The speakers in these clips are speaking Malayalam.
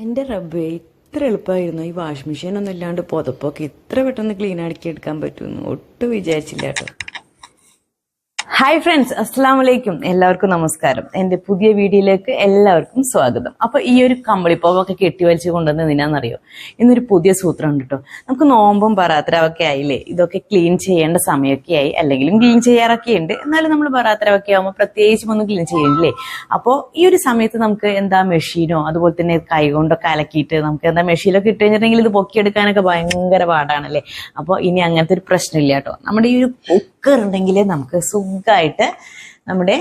എന്റെ റബ്ബേ ഇത്ര എളുപ്പമായിരുന്നു ഈ വാഷിംഗ് മെഷീൻ ഒന്നും ഇല്ലാണ്ട് പുതപ്പൊക്കെ ഇത്ര പെട്ടെന്ന് ക്ലീൻ ആക്കി എടുക്കാൻ പറ്റുമെന്ന് ഒട്ടും വിചാരിച്ചില്ല കേട്ടോ. ഹായ് ഫ്രണ്ട്സ് അസ്സാം വലൈക്കും എല്ലാവർക്കും നമസ്കാരം. എന്റെ പുതിയ വീഡിയോയിലേക്ക് എല്ലാവർക്കും സ്വാഗതം. അപ്പോൾ ഈ ഒരു കമ്പിളിപ്പോവൊക്കെ കെട്ടി വലിച്ചു കൊണ്ടുവന്ന് എന്തിനാണെന്നറിയോ ഇന്നൊരു പുതിയ സൂത്രം ഉണ്ട് കേട്ടോ നമുക്ക് നോമ്പും പറാത്തരവൊക്കെ ആയില്ലേ? ഇതൊക്കെ ക്ലീൻ ചെയ്യേണ്ട സമയമൊക്കെ ആയി. അല്ലെങ്കിലും ക്ലീൻ ചെയ്യാറൊക്കെ ഉണ്ട്. എന്നാലും നമ്മൾ പറാത്തരവൊക്കെ ആകുമ്പോൾ പ്രത്യേകിച്ചും ഒന്നും ക്ലീൻ ചെയ്യില്ലേ അപ്പോൾ ഈ ഒരു സമയത്ത് നമുക്ക് എന്താ മെഷീനോ അതുപോലെ തന്നെ കൈ കൊണ്ടൊക്കെ അലക്കിയിട്ട് നമുക്ക് എന്താ മെഷീനൊക്കെ ഇട്ട് കഴിഞ്ഞിട്ടുണ്ടെങ്കിൽ ഇത് പൊക്കിയെടുക്കാനൊക്കെ ഭയങ്കര പാടാണല്ലേ? അപ്പോൾ ഇനി അങ്ങനത്തെ ഒരു പ്രശ്നമില്ല കേട്ടോ നമ്മുടെ ഈ ഒരു കുക്കർ ഉണ്ടെങ്കിൽ നമുക്ക് സുഖമായിട്ട് നമ്മുടെ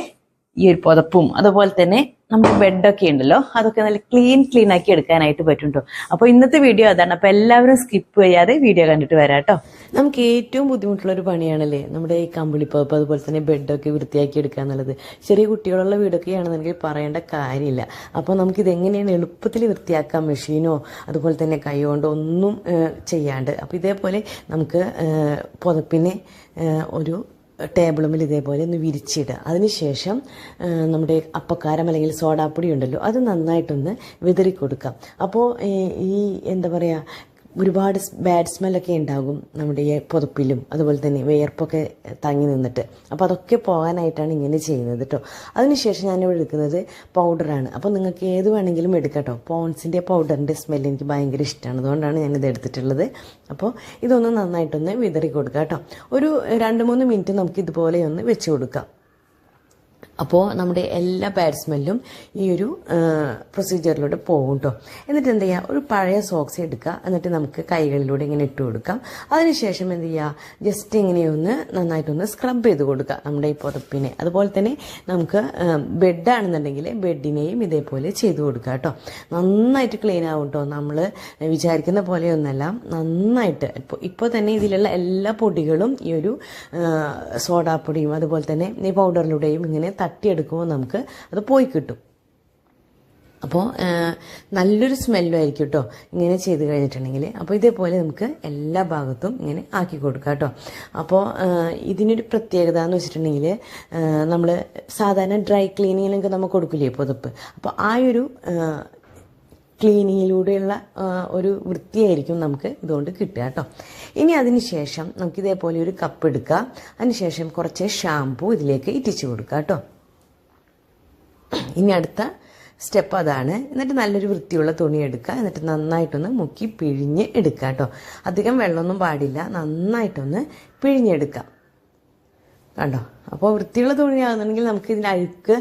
ഈ ഒരു പുതപ്പും അതുപോലെ തന്നെ നമ്മുടെ ബെഡൊക്കെ ഉണ്ടല്ലോ അതൊക്കെ നല്ല ക്ലീൻ ക്ലീൻ ആക്കി എടുക്കാനായിട്ട് പറ്റും അപ്പൊ അപ്പോൾ ഇന്നത്തെ വീഡിയോ അതാണ്. അപ്പോൾ എല്ലാവരും സ്കിപ്പ് ചെയ്യാതെ വീഡിയോ കണ്ടിട്ട് വരാം കേട്ടോ. നമുക്ക് ഏറ്റവും ബുദ്ധിമുട്ടുള്ള ഒരു പണിയാണല്ലേ? നമ്മുടെ ഈ കമ്പിളിപ്പപ്പ് അതുപോലെ തന്നെ ബെഡൊക്കെ വൃത്തിയാക്കി എടുക്കുക എന്നുള്ളത് ചെറിയ കുട്ടികളുള്ള വീടൊക്കെ ആണെന്നുണ്ടെങ്കിൽ പറയേണ്ട കാര്യമില്ല. അപ്പോൾ നമുക്ക് ഇതെങ്ങനെയാണ് എളുപ്പത്തിൽ വൃത്തിയാക്കാം? മെഷീനോ അതുപോലെ തന്നെ കൈ കൊണ്ടോ ഒന്നും ചെയ്യാണ്ട്. അപ്പോൾ ഇതേപോലെ നമുക്ക് പുതപ്പിനെ ഒരു ടേബിളുമിൽ ഇതേപോലെ ഒന്ന് വിരിച്ചിടുക. അതിനുശേഷം നമ്മുടെ അപ്പക്കാരം അല്ലെങ്കിൽ സോഡാപ്പൊടി ഉണ്ടല്ലോ അത് നന്നായിട്ടൊന്ന് വിതറി കൊടുക്കാം അപ്പോൾ ഈ എന്താ പറയുക ഒരുപാട് ബാഡ് സ്മെല്ലൊക്കെ ഉണ്ടാകും നമ്മുടെ ഈ പുതപ്പിലും അതുപോലെ തന്നെ വിയർപ്പൊക്കെ തങ്ങി നിന്നിട്ട്. അപ്പോൾ അതൊക്കെ പോകാനായിട്ടാണ് ഇങ്ങനെ ചെയ്യുന്നത് കേട്ടോ അതിനുശേഷം ഞാനിവിടെ എടുക്കുന്നത് പൗഡറാണ് അപ്പോൾ നിങ്ങൾക്ക് ഏത് വേണമെങ്കിലും എടുക്കാം പോൺസിന്റെ പൗഡറിന്റെ സ്മെല്ല് എനിക്ക് ഭയങ്കര ഇഷ്ടമാണ് അതുകൊണ്ടാണ് ഞാനിത് എടുത്തിട്ടുള്ളത്. അപ്പോൾ ഇതൊന്ന് നന്നായിട്ടൊന്ന് വിതറി കൊടുക്കാം കേട്ടോ ഒരു രണ്ട് മൂന്ന് മിനിറ്റ് നമുക്ക് ഇതുപോലെ ഒന്ന് വെച്ച് കൊടുക്കാം. അപ്പോൾ നമ്മുടെ എല്ലാ ബാഡ് ഈ ഒരു പ്രൊസീജിയറിലൂടെ പോകും കേട്ടോ എന്നിട്ട് എന്ത് ചെയ്യുക ഒരു പഴയ സോക്സ് എടുക്കുക. എന്നിട്ട് നമുക്ക് കൈകളിലൂടെ ഇങ്ങനെ ഇട്ട് കൊടുക്കാം. അതിനുശേഷം എന്ത് ചെയ്യുക ജസ്റ്റ് ഇങ്ങനെയൊന്ന് നന്നായിട്ടൊന്ന് സ്ക്രബ് ചെയ്ത് കൊടുക്കുക നമ്മുടെ ഈ പുതപ്പിനെ. അതുപോലെ തന്നെ നമുക്ക് ബെഡാണെന്നുണ്ടെങ്കിൽ ബെഡിനെയും ഇതേപോലെ ചെയ്ത് കൊടുക്കുക കേട്ടോ നന്നായിട്ട് ക്ലീൻ ആവും കേട്ടോ നമ്മൾ വിചാരിക്കുന്ന പോലെയൊന്നല്ല. നന്നായിട്ട്. ഇപ്പോൾ ഇപ്പോൾ തന്നെ ഇതിലുള്ള എല്ലാ പൊടികളും ഈ ഒരു സോഡാപ്പൊടിയും അതുപോലെ തന്നെ ഈ പൗഡറിലൂടെയും ഇങ്ങനെ തട്ടിയെടുക്കുമ്പോൾ നമുക്ക് അത് പോയി കിട്ടും. അപ്പോൾ നല്ലൊരു സ്മെല്ലും ആയിരിക്കും കേട്ടോ ഇങ്ങനെ ചെയ്ത് കഴിഞ്ഞിട്ടുണ്ടെങ്കിൽ അപ്പോൾ ഇതേപോലെ നമുക്ക് എല്ലാ ഭാഗത്തും ഇങ്ങനെ ആക്കി കൊടുക്കാം കേട്ടോ അപ്പോൾ ഇതിനൊരു പ്രത്യേകത എന്ന് വെച്ചിട്ടുണ്ടെങ്കിൽ നമ്മൾ സാധാരണ ഡ്രൈ ക്ലീനിങ്ങിനൊക്കെ നമുക്ക് കൊടുക്കില്ലേ പുതപ്പ്. അപ്പോൾ ആ ഒരു ക്ലീനിങ്ങിലൂടെയുള്ള ഒരു വൃത്തിയായിരിക്കും നമുക്ക് ഇതുകൊണ്ട് കിട്ടുക കേട്ടോ ഇനി അതിന് ശേഷം നമുക്ക് ഒരു കപ്പ് എടുക്കുക അതിനുശേഷം കുറച്ച് ഷാംപൂ ഇതിലേക്ക് ഇറ്റിച്ചു കൊടുക്കുക കേട്ടോ ഇനി അടുത്ത സ്റ്റെപ്പ് അതാണ്. എന്നിട്ട് നല്ലൊരു വൃത്തിയുള്ള തുണി എടുക്കുക. എന്നിട്ട് നന്നായിട്ടൊന്ന് മുക്കി പിഴിഞ്ഞ് എടുക്കുക കേട്ടോ. അധികം വെള്ളമൊന്നും പാടില്ല. നന്നായിട്ടൊന്ന് പിഴിഞ്ഞെടുക്കാം കണ്ടോ? അപ്പോൾ വൃത്തിയുള്ള തുണിയാകുന്നുണ്ടെങ്കിൽ നമുക്ക് ഇതിന്റെ അഴുക്ക്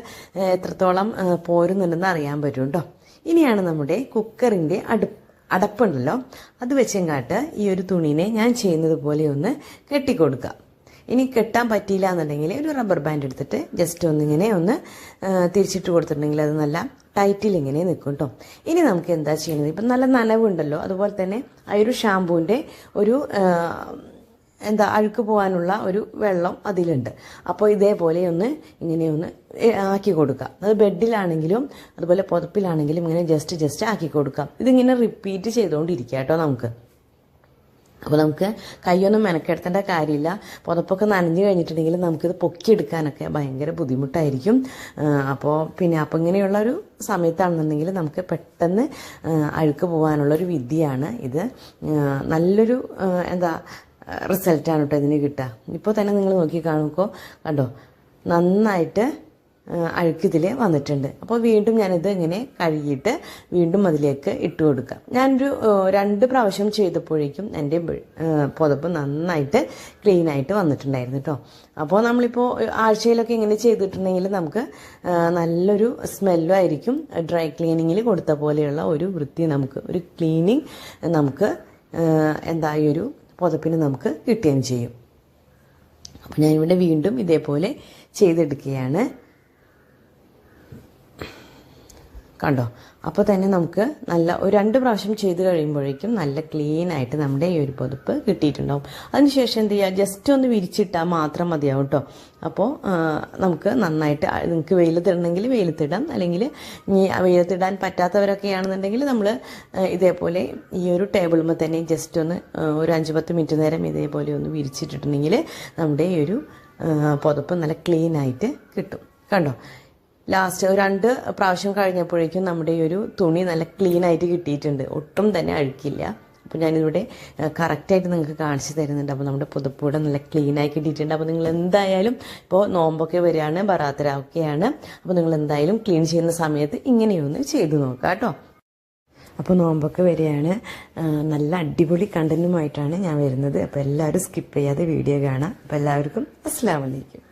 എത്രത്തോളം പോരുന്നുണ്ടെന്ന് അറിയാൻ പറ്റും കേട്ടോ. ഇനിയാണ് നമ്മുടെ കുക്കറിന്റെ അടു അടപ്പുണ്ടല്ലോ. അത് വെച്ചെങ്കാട്ട് ഈ ഒരു തുണീനെ ഞാൻ ചെയ്യുന്നത് പോലെ ഒന്ന് കെട്ടിക്കൊടുക്കുക. ഇനി കെട്ടാൻ പറ്റിയില്ല എന്നുണ്ടെങ്കിൽ ഒരു റബ്ബർ ബാൻഡ് എടുത്തിട്ട് ജസ്റ്റ് ഒന്നിങ്ങനെ ഒന്ന് തിരിച്ചിട്ട് കൊടുത്തിട്ടുണ്ടെങ്കിൽ അത് നല്ല ടൈറ്റിൽ ഇങ്ങനെ നിൽക്കും കേട്ടോ ഇനി നമുക്ക് എന്താ ചെയ്യുന്നത് ഇപ്പം നല്ല നനവുണ്ടല്ലോ. അതുപോലെ തന്നെ ആ ഒരു ഷാമ്പൂവിന്റെ ഒരു എന്താ അഴുക്ക് പോകാനുള്ള ഒരു വെള്ളം അതിലുണ്ട്. അപ്പോൾ ഇതേപോലെ ഒന്ന് ഇങ്ങനെ ഒന്ന് ആക്കി കൊടുക്കാം. അത് ബെഡിലാണെങ്കിലും അതുപോലെ പുതപ്പിലാണെങ്കിലും ഇങ്ങനെ ജസ്റ്റ് ജസ്റ്റ് ആക്കി കൊടുക്കാം. ഇതിങ്ങനെ റിപ്പീറ്റ് ചെയ്തുകൊണ്ടിരിക്കുക കേട്ടോ നമുക്ക്. അപ്പോൾ നമുക്ക് കൈയൊന്നും മെനക്കെടുത്തേണ്ട കാര്യമില്ല. പുതപ്പൊക്കെ നനഞ്ഞു കഴിഞ്ഞിട്ടുണ്ടെങ്കിൽ നമുക്കിത് പൊക്കിയെടുക്കാനൊക്കെ ഭയങ്കര ബുദ്ധിമുട്ടായിരിക്കും. അപ്പോൾ പിന്നെ അപ്പം ഇങ്ങനെയുള്ള ഒരു സമയത്താണെന്നുണ്ടെങ്കിൽ നമുക്ക് പെട്ടെന്ന് അഴുക്ക് പോകാനുള്ളൊരു വിദ്യയാണ് ഇത്. നല്ലൊരു എന്താ റിസൾട്ടാണ് കേട്ടോ ഇതിന് കിട്ടുക. ഇപ്പോൾ തന്നെ നിങ്ങൾ നോക്കി കാണുമ്പോൾ കണ്ടോ? നന്നായിട്ട് അഴുക്കിതിൽ വന്നിട്ടുണ്ട്. അപ്പോൾ വീണ്ടും ഞാനിത് ഇങ്ങനെ കഴുകിയിട്ട് വീണ്ടും അതിലേക്ക് ഇട്ട് കൊടുക്കാം. ഞാനൊരു രണ്ട് പ്രാവശ്യം ചെയ്തപ്പോഴേക്കും എന്റെ പുതപ്പ് നന്നായിട്ട് ക്ലീൻ ആയിട്ട് വന്നിട്ടുണ്ടായിരുന്നു കേട്ടോ അപ്പോൾ നമ്മളിപ്പോൾ ആഴ്ചയിലൊക്കെ ഇങ്ങനെ ചെയ്തിട്ടുണ്ടെങ്കിൽ നമുക്ക് നല്ലൊരു സ്മെല്ലും ആയിരിക്കും. ഡ്രൈ ക്ലീനിങ്ങിൽ കൊടുത്ത പോലെയുള്ള ഒരു വൃത്തി നമുക്ക് ഒരു ക്ലീനിങ് നമുക്ക് എന്തായൊരു പുതപ്പിന് നമുക്ക് കിട്ടുകയും ചെയ്യും. അപ്പോൾ ഞാനിവിടെ വീണ്ടും ഇതേപോലെ ചെയ്തെടുക്കുകയാണ്. കണ്ടോ? അപ്പോൾ തന്നെ നമുക്ക് നല്ല ഒരു രണ്ട് പ്രാവശ്യം ചെയ്ത് കഴിയുമ്പോഴേക്കും നല്ല ക്ലീൻ ആയിട്ട് നമ്മുടെ ഈ ഒരു പൊതുപ്പ് കിട്ടിയിട്ടുണ്ടാവും. അതിനുശേഷം എന്ത് ചെയ്യുക ജസ്റ്റ് ഒന്ന് വിരിച്ചിട്ടാൽ മാത്രം മതിയാവും കേട്ടോ അപ്പോൾ നമുക്ക് നന്നായിട്ട് നിങ്ങൾക്ക് വെയിലത്തിടണമെങ്കിൽ വെയിലത്തിടാം. അല്ലെങ്കിൽ ഇനി വെയിലത്തിടാൻ പറ്റാത്തവരൊക്കെ ആണെന്നുണ്ടെങ്കിൽ നമ്മൾ ഇതേപോലെ ഈ ഒരു ടേബിളുമ്പോൾ തന്നെ ജസ്റ്റ് ഒന്ന് ഒരു അഞ്ച് പത്ത് മിനിറ്റ് നേരം ഇതേപോലെ ഒന്ന് വിരിച്ചിട്ടിട്ടുണ്ടെങ്കിൽ നമ്മുടെ ഈ ഒരു പുതപ്പ് നല്ല ക്ലീൻ ആയിട്ട് കിട്ടും. കണ്ടോ? ലാസ്റ്റ് രണ്ട് പ്രാവശ്യം കഴിഞ്ഞപ്പോഴേക്കും നമ്മുടെ ഈ ഒരു തുണി നല്ല ക്ലീൻ ആയിട്ട് കിട്ടിയിട്ടുണ്ട്. ഒട്ടും തന്നെ അഴുക്കില്ല. അപ്പോൾ ഞാനിവിടെ കറക്റ്റായിട്ട് നിങ്ങൾക്ക് കാണിച്ചു തരുന്നുണ്ട്. അപ്പോൾ നമ്മുടെ പുതപ്പൂടെ നല്ല ക്ലീൻ ആയി കിട്ടിയിട്ടുണ്ട്. അപ്പോൾ നിങ്ങൾ എന്തായാലും ഇപ്പോൾ നോമ്പൊക്കെ വരികയാണ് ബറാത്തരാവുകയാണ് അപ്പോൾ നിങ്ങൾ എന്തായാലും ക്ലീൻ ചെയ്യുന്ന സമയത്ത് ഇങ്ങനെയൊന്ന് ചെയ്തു നോക്കാം കേട്ടോ. അപ്പോൾ നോമ്പൊക്കെ വരികയാണ്. നല്ല അടിപൊളി കണ്ടന്റുമായിട്ടാണ് ഞാൻ വരുന്നത്. അപ്പോൾ എല്ലാവരും സ്കിപ്പ് ചെയ്യാതെ വീഡിയോ കാണാം. അപ്പോൾ എല്ലാവർക്കും അസ്സാം വലൈക്കും